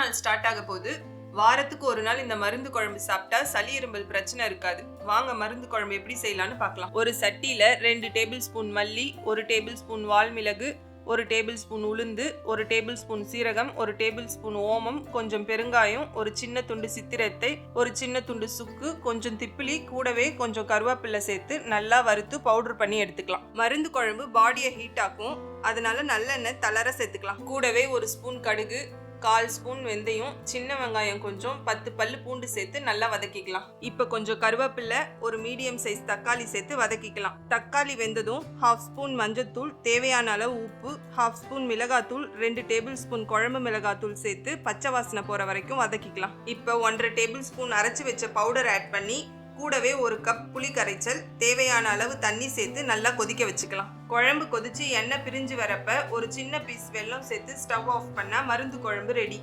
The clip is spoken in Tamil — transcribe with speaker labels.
Speaker 1: நாள் ஸ்டார்ட் ஆக போகுது வாரத்துக்கு ஒரு நாள் இந்த மருந்து குழம்பு சாப்பிட்டா சளி இரும்பல் பிரச்சனை இருக்காது. வாங்க மருந்து குழம்பு எப்படி செய்யலாம்னு பார்க்கலாம். ஒரு சட்டியில் ரெண்டு டேபிள் ஸ்பூன் மல்லி ஒரு டேபிள் ஸ்பூன் வால்மிளகு ஒரு டேபிள் ஸ்பூன் உளுந்து ஒரு டேபிள் ஸ்பூன் சீரகம் ஒரு டேபிள் ஸ்பூன் ஓமம் கொஞ்சம் பெருங்காயம் ஒரு சின்ன துண்டு சித்திரத்தை ஒரு சின்ன துண்டு சுக்கு கொஞ்சம் திப்பிலி கூடவே கொஞ்சம் கருவேப்பிலை சேர்த்து நல்லா வறுத்து பவுடர் பண்ணி எடுத்துக்கலாம். மருந்து குழம்பு பாடியை ஹீட் ஆக்கும். அதனால நல்லெண்ணெய் தளர சேர்த்துக்கலாம். கூடவே ஒரு ஸ்பூன் கடுகு கால் ஸ்பூன் வெந்தயம் சின்ன வெங்காயம் கொஞ்சம் பத்து பல்லு பூண்டு சேர்த்து நல்லா வதக்கிக்கலாம். இப்போ கொஞ்சம் கருவேப்பிலை ஒரு மீடியம் சைஸ் தக்காளி சேர்த்து வதக்கிக்கலாம். தக்காளி வெந்ததும் ஹாஃப் ஸ்பூன் மஞ்சத்தூள் தேவையான அளவு உப்பு ஹாஃப் ஸ்பூன் மிளகாத்தூள் ரெண்டு டேபிள் ஸ்பூன் குழம்பு மிளகாத்தூள் சேர்த்து பச்சை வாசனை போகிற வரைக்கும் வதக்கிக்கலாம். இப்போ ஒன்றரை டேபிள் ஸ்பூன் அரைச்சி வச்ச பவுடர் ஆட் பண்ணி கூடவே ஒரு கப் புளி கரைச்சல் தேவையான அளவு தண்ணி சேர்த்து நல்லா கொதிக்க வச்சுக்கலாம். குழம்பு கொதிச்சு எண்ணெய் பிரிஞ்சு வரப்ப ஒரு சின்ன பீஸ் வெல்லம் சேர்த்து ஸ்டவ் ஆஃப் பண்ணால் மருந்து குழம்பு ரெடி